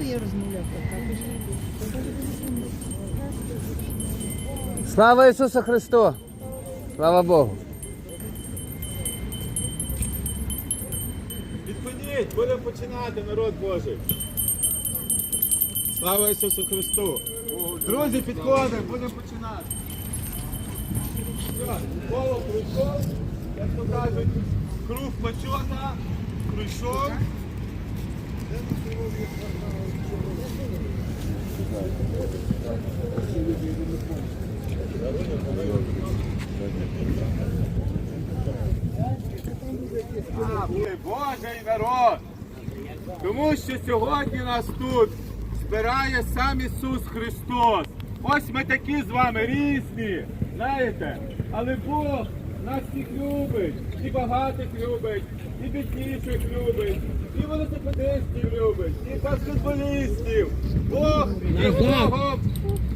то я розмовляв. Слава Ісусу Христу! Слава Богу! Відходіть, будемо починати, народ Божий. Слава Ісусу Христу! Друзі, підходимо, будемо починати. Коло пройшов, як то кажуть, круг почота, пройшов. Божий народ! Тому що сьогодні нас тут збирає сам Ісус Христос. Ось ми такі з вами різні, знаєте, але Бог нас всіх любить, і багатих любить, і бідніших любить, і велосипедистів любить, і баскетболістів. Бог є Богом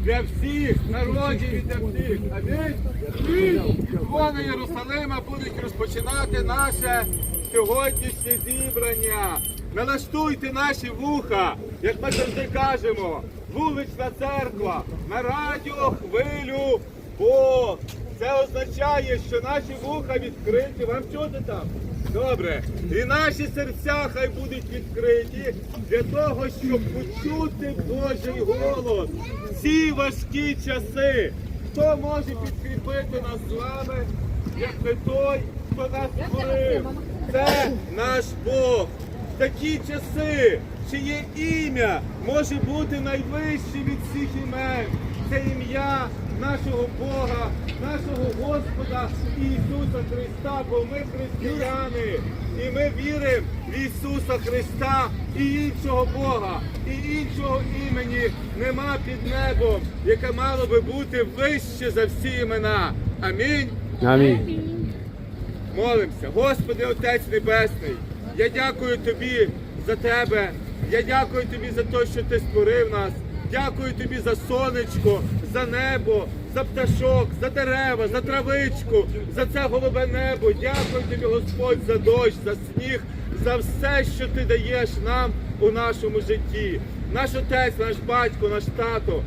для всіх народів і для всіх. Амінь. Ікони Єрусалима будуть розпочинати наше сьогоднішнє зібрання. Налаштуйте наші вуха, як ми завжди кажемо, вулична церква на радіо хвилю Бог. Це означає, що наші вуха відкриті. Вам чути там? Добре. І наші серця хай будуть відкриті для того, щоб почути Божий голос. в Ці важкі часи. Хто може підкріпити нас з вами, як не той, хто нас створив? Це наш Бог. В такі часи, чиє ім'я може бути найвище від всіх імен. Це ім'я нашого Бога, нашого Господа Ісуса Христа, бо ми християни. І ми віримо в Ісуса Христа і іншого Бога, і іншого імені нема під небом, яке мало би бути вище за всі імена. Амінь. Амінь. Молимося. Господи, Отець Небесний, я дякую Тобі за Тебе. Я дякую Тобі за те, що Ти створив нас. Дякую Тобі за сонечко, за небо, за пташок, за дерева, за травичку, за це голубе небо. Дякую Тобі, Господь, за дощ, за сніг, за все, що Ти даєш нам у нашому житті. Наш отець, наш батько, наш тато.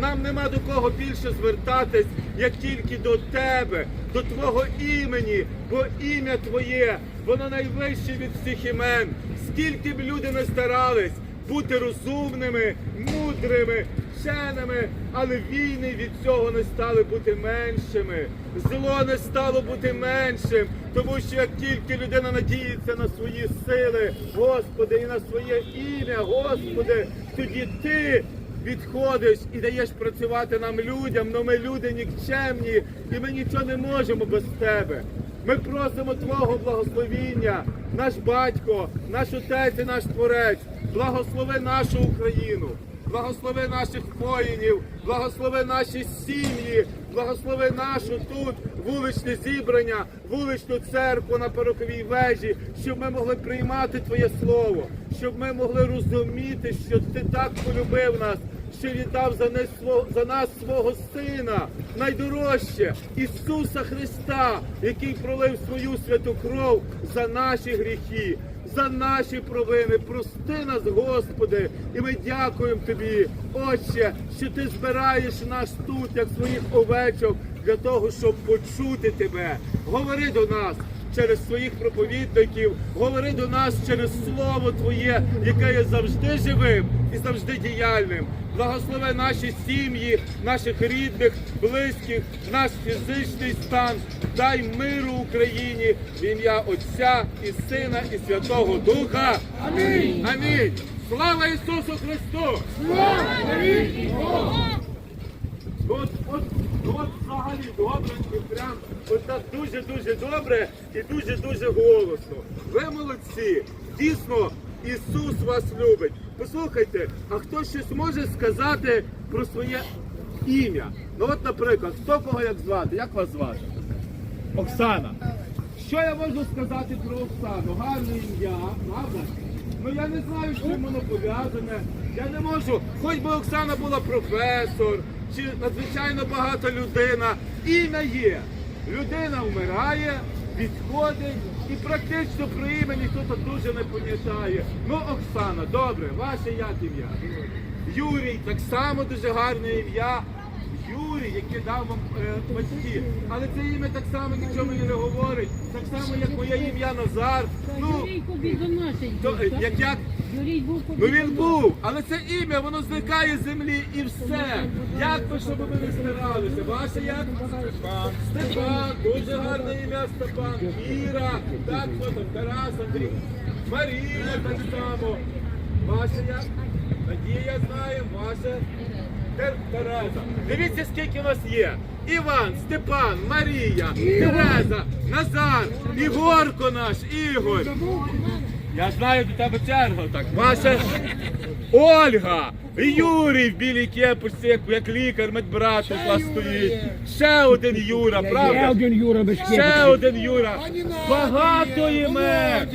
Нам нема до кого більше звертатись, як тільки до тебе, до Твого імені, бо ім'я Твоє, воно найвище від всіх імен. Скільки б люди не старались бути розумними, мудрими, вченими, але війни від цього не стали бути меншими. Зло не стало бути меншим, тому що як тільки людина надіється на свої сили, Господи, і на своє ім'я, Господи, тоді ти відходиш і даєш працювати нам людям, але ми люди нікчемні, і ми нічого не можемо без тебе. Ми просимо Твого благословіння, наш батько, наш отець і наш творець, благослови нашу Україну, благослови наших воїнів, благослови наші сім'ї, благослови нашу тут вуличне зібрання, вуличну церкву на пероковій вежі, щоб ми могли приймати Твоє Слово, щоб ми могли розуміти, що Ти так полюбив нас, що віддав за нас, за нас свого Сина, найдорожче, Ісуса Христа, який пролив свою святу кров за наші гріхи, за наші провини. Прости нас, Господи, і ми дякуємо Тобі, Отче, що Ти збираєш нас тут, як своїх овечок, для того, щоб почути Тебе. Говори до нас через своїх проповідників, говори до нас через Слово Твоє, яке є завжди живим і завжди діяльним. Благослови наші сім'ї, наших рідних, близьких, наш фізичний стан. Дай миру Україні в ім'я Отця і Сина, і Святого Духа. Амінь. Амінь. Слава Ісусу Христу! От, от, от взагалі добре, прям от так дуже-дуже добре і дуже-дуже голосно. Ви молодці, дійсно, Ісус вас любить. Послухайте, а хто щось може сказати про своє ім'я? Ну от, наприклад, хто кого як звати? Як вас звати? Оксана. Що я можу сказати про Оксану? Гарне ім'я, правда? Ну я не знаю, чим воно пов'язане. Я не можу, хоч би Оксана була професор, надзвичайно багата людина. Ім'я є. Людина вмирає, відходить, І практично про ім'я ніхто тут дуже не пам'ятає. Ну, Оксана, добре, ваше як ім'я? Юрій, так само дуже гарне ім'я. Юрій, яке дав вам е, батьки. Але це ім'я так само нічого мені не говорить. Так само, як моє ім'я Назар. Ну, то, був, так? як як? Ну він був, але це ім'я, воно зникає з землі і все. Як би, щоб ми не старалися? Ваше як? Степан. Степан, дуже гарне ім'я Степан. Іра, так, хто там, Тарас, Андрій. Марія так само. Ваше як? Надія знає, ваше. Тер- Тереза. Дивіться, скільки у нас є. Іван, Степан, Марія, Тереза, Назар, Ігорко наш, Ігор. Я знаю до тебе черга так. Ваша Ольга, Юрій в білій кепочці, як, як лікар, медбрат у вас стоїть. Ще один Юра, правда? Ще один Юра без Ще один Юра. Багато імен.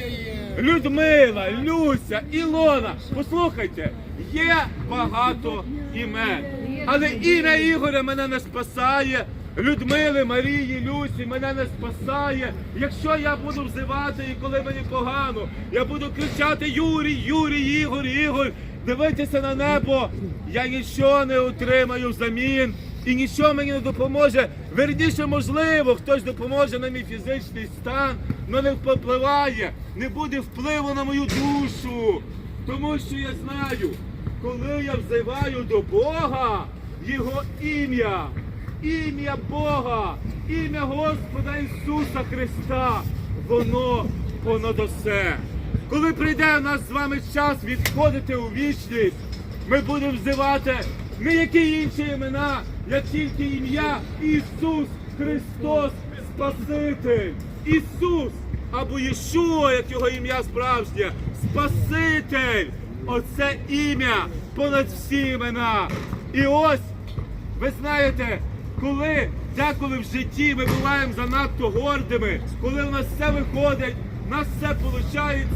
Людмила, Люся, Ілона. Послухайте, є багато імен. Але ім'я Ігоря мене не спасає. Людмили, Марії, Люсі мене не спасає. Якщо я буду взивати і коли мені погано, я буду кричати Юрій, Юрій, Ігор, Ігор, дивитися на небо. Я нічого не отримаю взамін і нічого мені не допоможе. Верніше, можливо, хтось допоможе на мій фізичний стан, але не впливає, не буде впливу на мою душу. Тому що я знаю, коли я взиваю до Бога, Його ім'я, ім'я Бога, ім'я Господа Ісуса Христа, воно понад усе. Коли прийде у нас з вами час відходити у вічність, ми будемо взивати не які інші імена, як тільки ім'я Ісус Христос Спаситель. Ісус або Єшуа, як його ім'я справжнє, Спаситель. Оце ім'я понад всі імена. І ось ви знаєте, коли деколи в житті ми буваємо занадто гордими, коли в нас все виходить, в нас все виходить,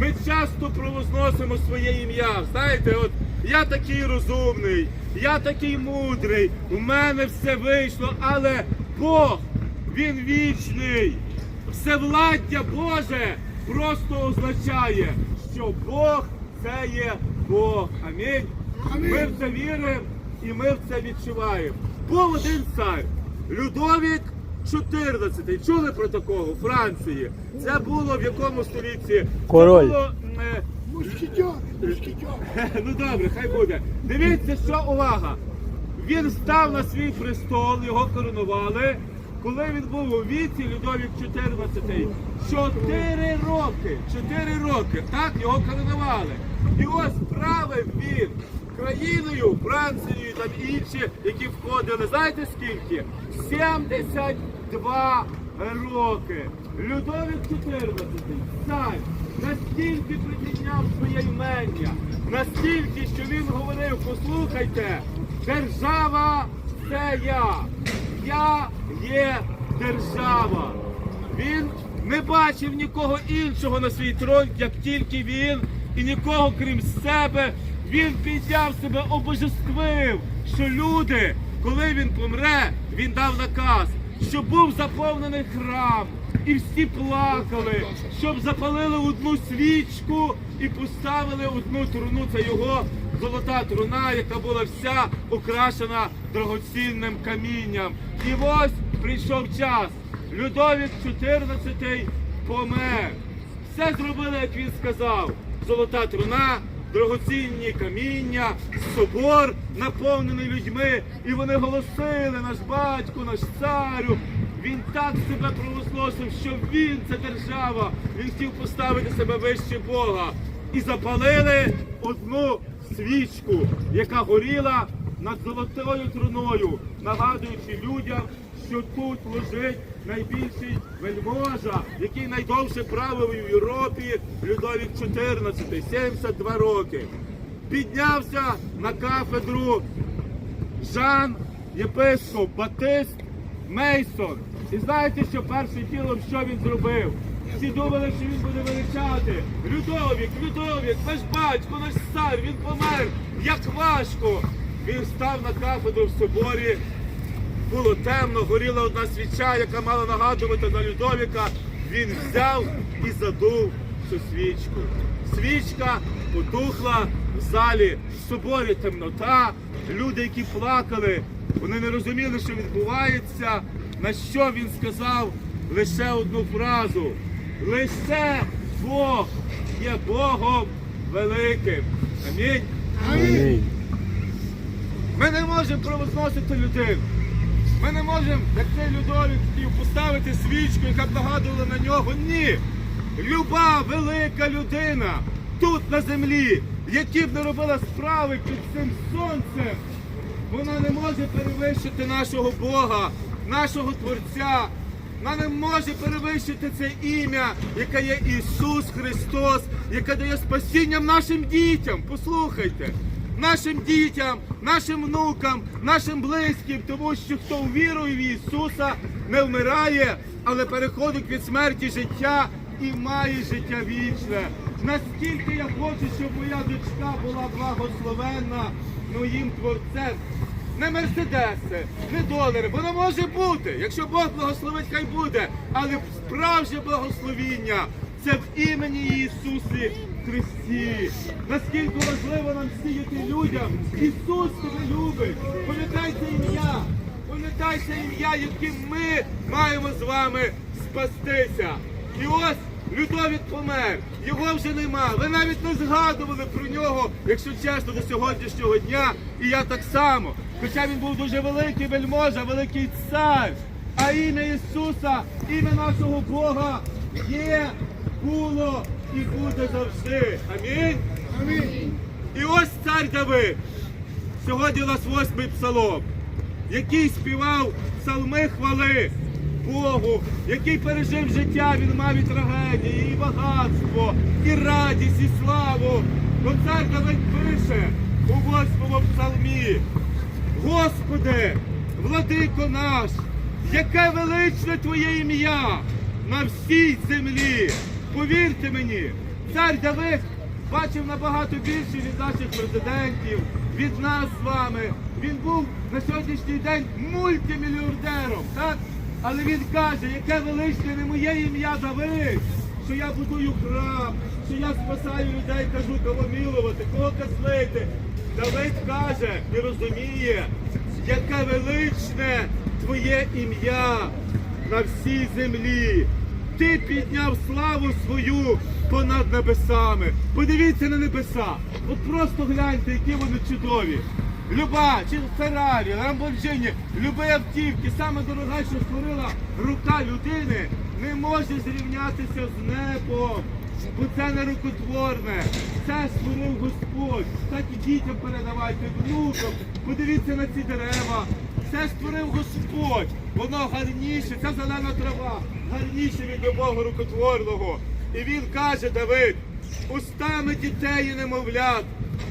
ми часто провозносимо своє ім'я. Знаєте, от я такий розумний, я такий мудрий, у мене все вийшло, але Бог, Він вічний. Всевладдя Боже просто означає, що Бог це є Бог. Амінь. Ми в це віримо і ми в це відчуваємо. Був один цар, Людовік 14. Чули про такого у Франції? Це було в якому столітті? Король. Це було, е, Ну добре, хай буде. Дивіться, що увага. Він став на свій престол, його коронували. Коли він був у віці, Людовік 14, чотири роки, чотири роки, так, його коронували. І ось правив він країною, Францією, там інші, які входили. Знаєте скільки? 72 роки. Людовік 14, цар, настільки припідняв своє імення, настільки, що він говорив, послухайте, держава це я. Я є держава. Він не бачив нікого іншого на свій трон, як тільки він, і нікого крім себе. Він підняв себе, обожествив, що люди, коли він помре, він дав наказ, щоб був заповнений храм, і всі плакали, щоб запалили одну свічку і поставили одну труну. Це його золота труна, яка була вся украшена драгоцінним камінням. І ось прийшов час. Людовік 14 помер. Все зробили, як він сказав. Золота труна, дорогоцінні каміння, собор наповнений людьми. І вони голосили, наш батько, наш царю. Він так себе провозгласив, що він це держава. Він хотів поставити себе вище Бога. І запалили одну свічку, яка горіла над золотою труною, нагадуючи людям, що тут лежить найбільший вельможа, який найдовше правив в Європі, Людовік 14, 72 роки. Піднявся на кафедру Жан єпископ Батист Мейсон. І знаєте, що першим ділом що він зробив? Всі думали, що він буде величати. Людовік, Людовік, наш батько, наш цар, він помер. Як важко. Він став на кафедру в соборі. Було темно, горіла одна свіча, яка мала нагадувати на Людовіка. він взяв і задув цю свічку. Свічка потухла в залі, в соборі темнота. Люди, які плакали, вони не розуміли, що відбувається. На що він сказав лише одну фразу: лише Бог є Богом великим. Амінь. Амінь. Ми не можемо провозносити людину. Ми не можемо, як цей Людовік поставити свічку, яка б нагадувала на нього. Ні. Люба велика людина тут на землі, які б не робила справи під цим сонцем, вона не може перевищити нашого Бога, нашого Творця. Вона не може перевищити це ім'я, яке є Ісус Христос, яке дає спасінням нашим дітям. Послухайте нашим дітям, нашим внукам, нашим близьким, тому що хто вірує в Ісуса, не вмирає, але переходить від смерті життя і має життя вічне. Наскільки я хочу, щоб моя дочка була благословенна моїм творцем. Не мерседеси, не долари, воно може бути. Якщо Бог благословить, хай буде. Але справжнє благословіння це в імені Ісусі Христі. Наскільки важливо нам сіяти людям. Ісус тебе любить. Пам'ятайте ім'я. Пам'ятайте ім'я, яким ми маємо з вами спастися. І ось Людовік помер, його вже нема. Ви навіть не згадували про нього, якщо чесно, до сьогоднішнього дня. І я так само. Хоча він був дуже великий вельможа, великий цар. А ім'я Ісуса, ім'я нашого Бога є, було і буде завжди. Амінь. Амінь. І ось цар Давид. Сьогодні у нас восьмий псалом, який співав псалми хвали Богу, який пережив життя, він мав і трагедії, і багатство, і радість, і славу. Но цар Давид пише у восьмому псалмі. Господи, владико наш, яке величне Твоє ім'я на всій землі. Повірте мені, цар Давид бачив набагато більше від наших президентів, від нас з вами. Він був на сьогоднішній день мультимільярдером, так? Але він каже, яке величне не моє ім'я Давид, що я будую храм, що я спасаю людей, кажу, кого милувати, кого казнити. Давид каже і розуміє, яке величне твоє ім'я на всій землі. Ти підняв славу свою понад небесами. Подивіться на небеса. От просто гляньте, які вони чудові. Люба, чи Феррарі, Ламборджині, люби автівки, саме дорога, що створила рука людини, не може зрівнятися з небом. Бо це не рукотворне, це створив Господь. Так і дітям передавайте, внукам. Подивіться на ці дерева. Це створив Господь. Воно гарніше, ця зелена трава, гарніше від любого рукотворного. І він каже, Давид, устами дітей і немовлят,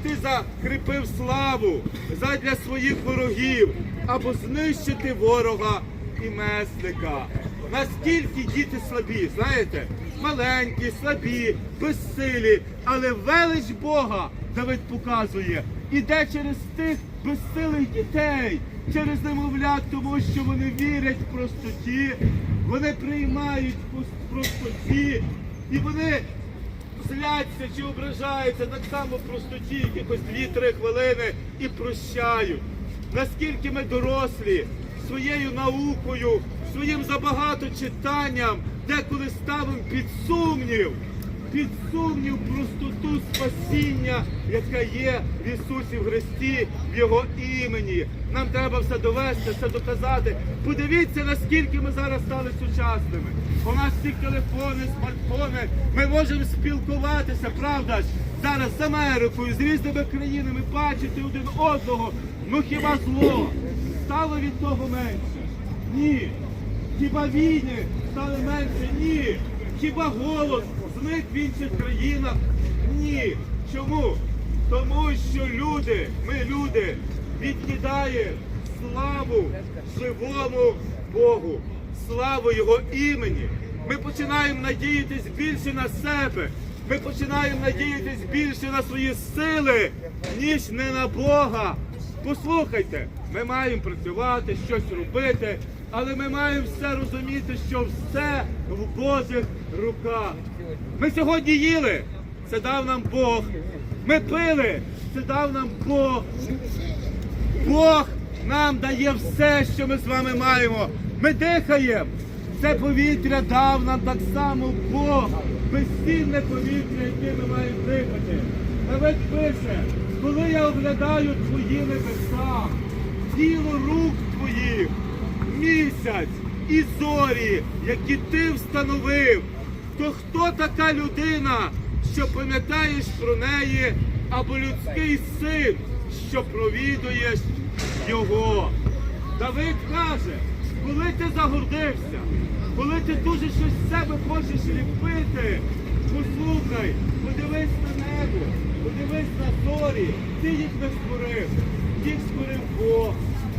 ти закріпив славу задля своїх ворогів, або знищити ворога і месника. Наскільки діти слабі, знаєте? Маленькі, слабі, безсилі, але велич Бога Давид показує, іде через тих безсилих дітей, через немовлят, тому що вони вірять в простоті, вони приймають простоті, і вони зляться чи ображаються так само в простоті, якихось 2-3 хвилини і прощають. Наскільки ми дорослі своєю наукою, своїм забагато читанням, деколи ставимо під сумнів, під сумнів простоту спасіння, яка є в Ісусі в Христі, в Його імені. Нам треба все довести, все доказати. Подивіться, наскільки ми зараз стали сучасними. У нас всі телефони, смартфони. Ми можемо спілкуватися, правда ж? Зараз з Америкою, з різними країнами, бачити один одного. Ну хіба зло стало від того менше? Ні. Хіба війни стали менше? Ні. Хіба голод зник в інших країнах? Ні. Чому? Тому що люди, ми люди, відкидає славу живому Богу, славу Його імені. Ми починаємо надіятись більше на себе. Ми починаємо надіятись більше на свої сили, ніж не на Бога. Послухайте, ми маємо працювати, щось робити. Але ми маємо все розуміти, що все в Божих руках. Ми сьогодні їли, це дав нам Бог. Ми пили, це дав нам Бог. Бог нам дає все, що ми з вами маємо. Ми дихаємо. Це повітря дав нам так само Бог. Безцінне повітря, яке ми маємо дихати. Навіть пише, коли я оглядаю твої небеса, діло рук твоїх, місяць і зорі, які ти встановив, то хто така людина, що пам'ятаєш про неї, або людський син, що провідуєш його? Давид каже, коли ти загордився, коли ти дуже щось з себе хочеш ліпити, послухай, подивись на небо, подивись на зорі, ти їх не створив, їх створив Бог.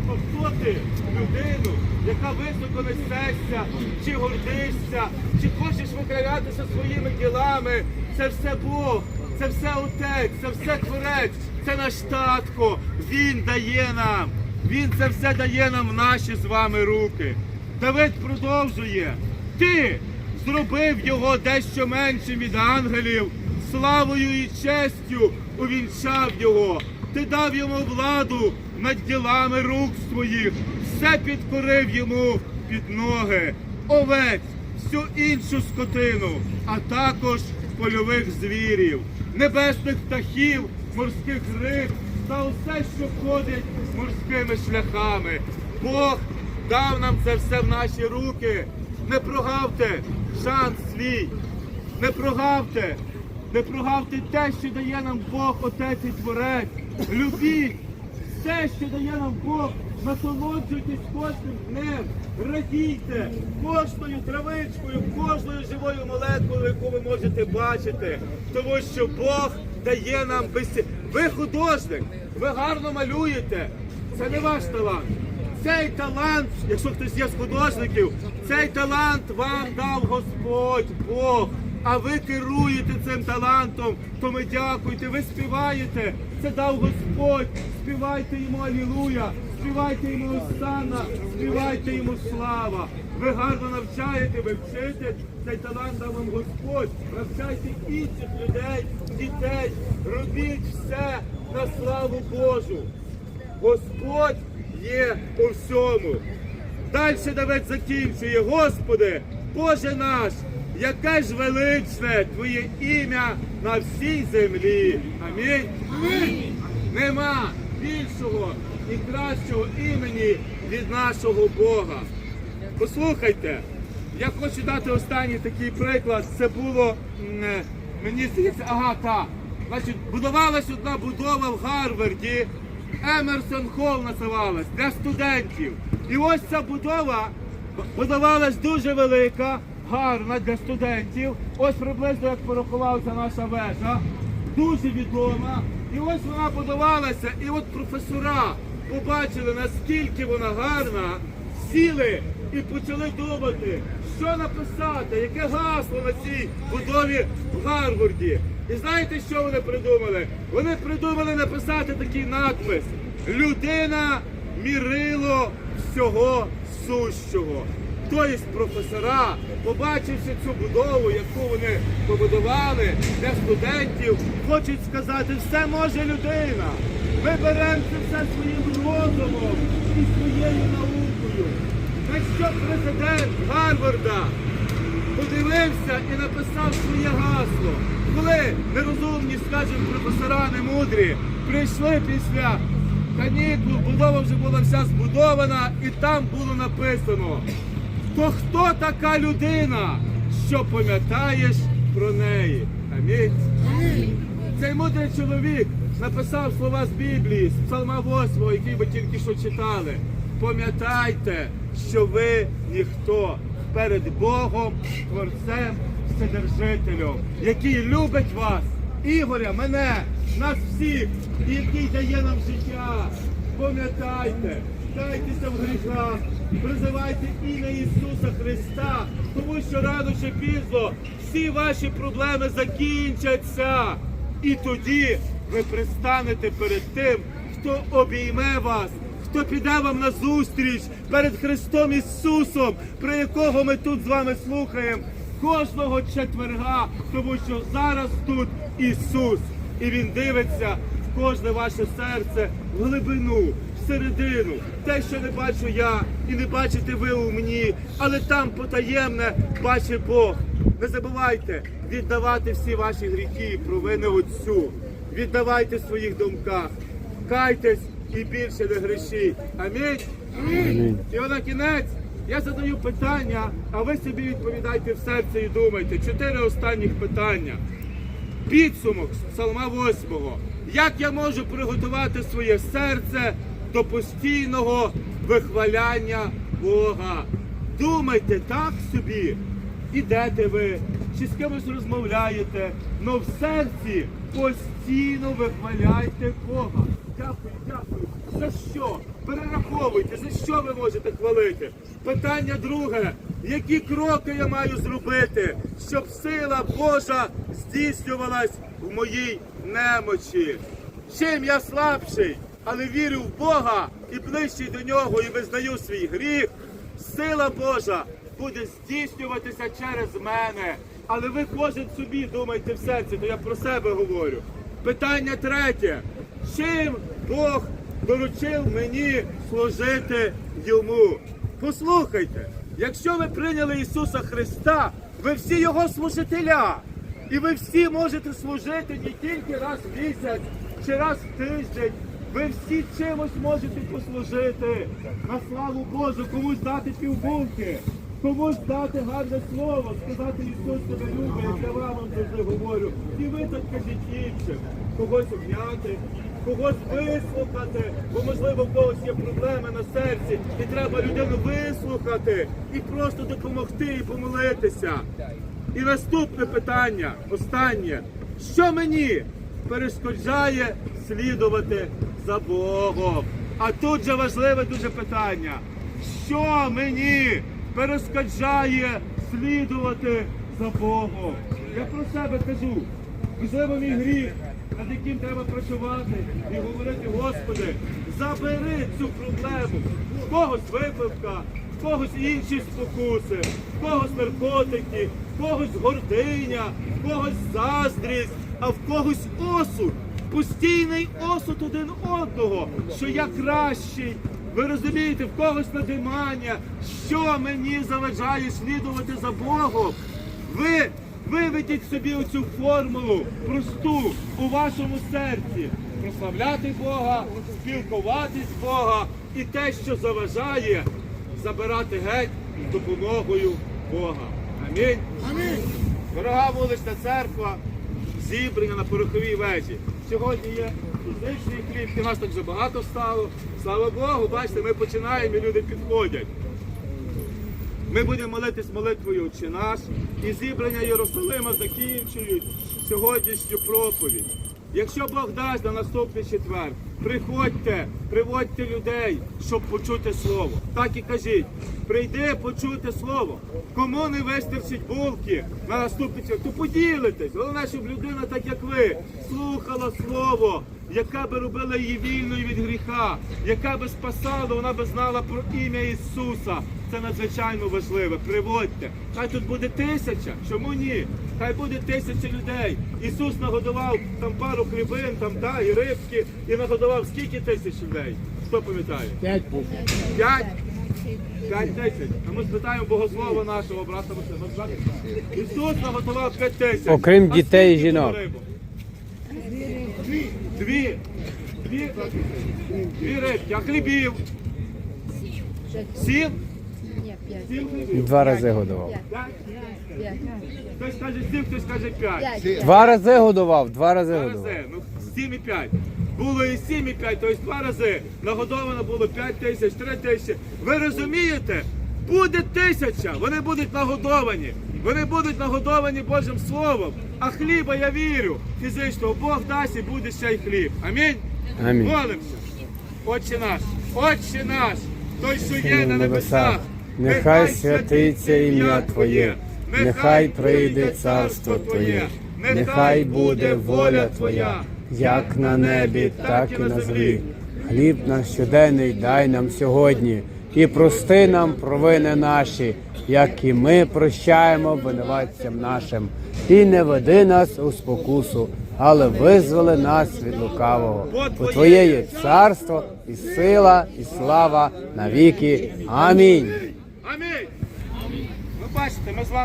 То хто ти, людину, яка високо несешся, чи гордишся, чи хочеш викриватися своїми ділами, це все Бог, це все Отець, це все Творець, це наш татко, Він дає нам. Він це все дає нам в наші з вами руки. Давид продовжує. Ти зробив його дещо меншим від ангелів, славою і честю увінчав його. Ти дав йому владу над ділами рук своїх, все підкорив йому під ноги, овець, всю іншу скотину, а також польових звірів, небесних птахів, морських риб та усе, що ходить морськими шляхами. Бог дав нам це все в наші руки. Не прогавте шанс свій, не прогавте, не прогавте те, що дає нам Бог, Отець і Творець. Любіть все, що дає нам Бог, насолоджуйтесь кожним днем, радійте кожною травичкою, кожною живою молекулою, яку ви можете бачити. Тому що Бог дає нам безці... Ви художник, ви гарно малюєте. Це не ваш талант. Цей талант, якщо хтось є з художників, цей талант вам дав Господь Бог. А ви керуєте цим талантом, то ми дякуйте, ви співаєте, це дав Господь. Співайте йому Алілуя, співайте йому Осанна, співайте йому слава. Ви гарно навчаєте, ви вчите, цей талант дав вам Господь. Навчайте інших людей, дітей, робіть все на славу Божу. Господь є у всьому. Далі Давид закінчує. Господи, Боже наш, яке ж величне Твоє ім'я на всій землі. Амінь. Амінь. Нема більшого і кращого імені від нашого Бога. Послухайте, я хочу дати останній такий приклад. Це було, мені здається, ага, так. Значить, будувалась одна будова в Гарварді, Емерсон Холл називалась, для студентів. І ось ця будова будувалась дуже велика, гарна для студентів. Ось приблизно як порахувалася наша вежа, дуже відома. І ось вона будувалася, і от професора побачили, наскільки вона гарна, сіли і почали думати, що написати, яке гасло на цій будові в Гарварді. І знаєте, що вони придумали? Вони придумали написати такий надпис: Людина мірило всього сущого. Тобто професора, побачивши цю будову, яку вони побудували для студентів, хочуть сказати, все може людина. Ми беремо це все своїм розумом і своєю наукою. На що президент Гарварда подивився і написав своє гасло. Коли нерозумні, скажімо, професора немудрі прийшли після канікул, будова вже була вся збудована, і там було написано, то хто така людина, що пам'ятаєш про неї? Амінь. Цей мудрий чоловік написав слова з Біблії, з Псалма 8, який ви тільки що читали. Пам'ятайте, що ви ніхто перед Богом, Творцем, Вседержителем, який любить вас, Ігоря, мене, нас всіх, і який дає нам життя. Пам'ятайте, кайтеся в гріхах, призивайте ім'я Ісуса Христа, тому що рано чи пізно всі ваші проблеми закінчаться. І тоді ви пристанете перед тим, хто обійме вас, хто піде вам на зустріч перед Христом Ісусом, про якого ми тут з вами слухаємо кожного четверга, тому що зараз тут Ісус, і Він дивиться в кожне ваше серце, в глибину, всередину, те, що не бачу я, і не бачите ви у мені, але там потаємне бачить Бог. Не забувайте віддавати всі ваші гріхи і провини Отцю. Віддавайте в своїх думках. Кайтесь і більше не грішіть. Амінь. Амінь. І на кінець я задаю питання, а ви собі відповідайте в серці і думайте. Чотири останніх питання. Підсумок з Псалма 8. Як я можу приготувати своє серце до постійного вихваляння Бога? Думайте так собі, ідете ви, чи з кимось розмовляєте, но в серці постійно вихваляйте Бога. Дякую, дякую. За що? Перераховуйте, за що ви можете хвалити? Питання друге. Які кроки я маю зробити, щоб сила Божа здійснювалась в моїй немочі? Чим я слабший, але вірю в Бога і ближчий до нього, і визнаю свій гріх, сила Божа буде здійснюватися через мене. Але ви кожен собі думайте в серці, то я про себе говорю. Питання третє. Чим Бог доручив мені служити йому? Послухайте, якщо ви прийняли Ісуса Христа, ви всі Його служителя. І ви всі можете служити не тільки раз в місяць чи раз в тиждень. Ви всі чимось можете послужити на славу Божу, комусь дати півбулки, комусь дати гарне слово, сказати Ісус тебе любить, як я вам завжди говорю. І ви так кажіть іншим, когось обняти, когось вислухати, бо можливо в когось є проблеми на серці, і треба людину вислухати і просто допомогти і помолитися. І наступне питання, останнє. Що мені перешкоджає слідувати за Богом? А тут же важливе дуже питання. Що мені перешкоджає слідувати за Богом? Я про себе кажу. Можливо, мій гріх, над яким треба працювати і говорити, Господи, забери цю проблему. В когось випивка, в когось інші спокуси, в когось наркотики, в когось гординя, в когось заздрість, а в когось осуд. Постійний осуд один одного, що я кращий. Ви розумієте, в когось надимання, що мені заважає слідувати за Богом. Ви виведіть собі оцю формулу просту у вашому серці. Прославляти Бога, спілкуватись з Бога і те, що заважає, забирати геть з допомогою Бога. Амінь. Амінь. Дорога вулична церква, зібрання на пороховій вежі. Сьогодні є фізичний хліб, і нас так багато стало. Слава Богу, бачите, ми починаємо і люди підходять. Ми будемо молитись молитвою «Отче наш» і зібрання Єрусалима закінчують сьогоднішню проповідь. Якщо Бог дасть на наступний четвер, приходьте, приводьте людей, щоб почути слово. Так і кажіть, прийди почути слово. Кому не вистачить булки на наступний четвер, то поділитесь. Головне, щоб людина, так як ви, слухала слово, яка би робила її вільною від гріха, яка би спасала, вона би знала про ім'я Ісуса. Це надзвичайно важливе. Приводьте. Хай тут буде тисяча. Чому ні? Хай буде тисяча людей. Ісус нагодував там пару хлібин, там да, і рибки, і нагодував скільки тисяч людей? Хто пам'ятає? П'ять. П'ять? П'ять тисяч. А ми спитаємо богослова нашого брата Максима. Ісус наготував п'ять тисяч. Окрім дітей і жінок. Дві. Дві. Дві. Дві рибки. А хлібів? Сім? Сім хлібів. Два рази годував. Хтось каже сім, хтось каже п'ять. П'ять. Два рази годував, два рази Два годував. рази. Ну, сім і п'ять. Було і сім і п'ять, тобто два рази. Нагодовано було п'ять тисяч, три тисячі. Ви розумієте? Буде тисяча, вони будуть нагодовані. Вони будуть нагодовані Божим Словом. А хліба я вірю фізично, Бог дасть і буде ще й хліб. Амінь. Амінь. Молимося. Отче наш, Отче наш, той, що є на небесах, нехай святиться ім'я Твоє, нехай прийде царство Твоє, нехай буде воля Твоя, як на небі, так і на землі. Хліб наш щоденний дай нам сьогодні, і прости нам провини наші, як і ми прощаємо винуватцям нашим. І не веди нас у спокусу, але визволи нас від лукавого. Бо Твоє є царство, і сила, і слава навіки. Амінь. Амінь. Ви бачите, ми з вами.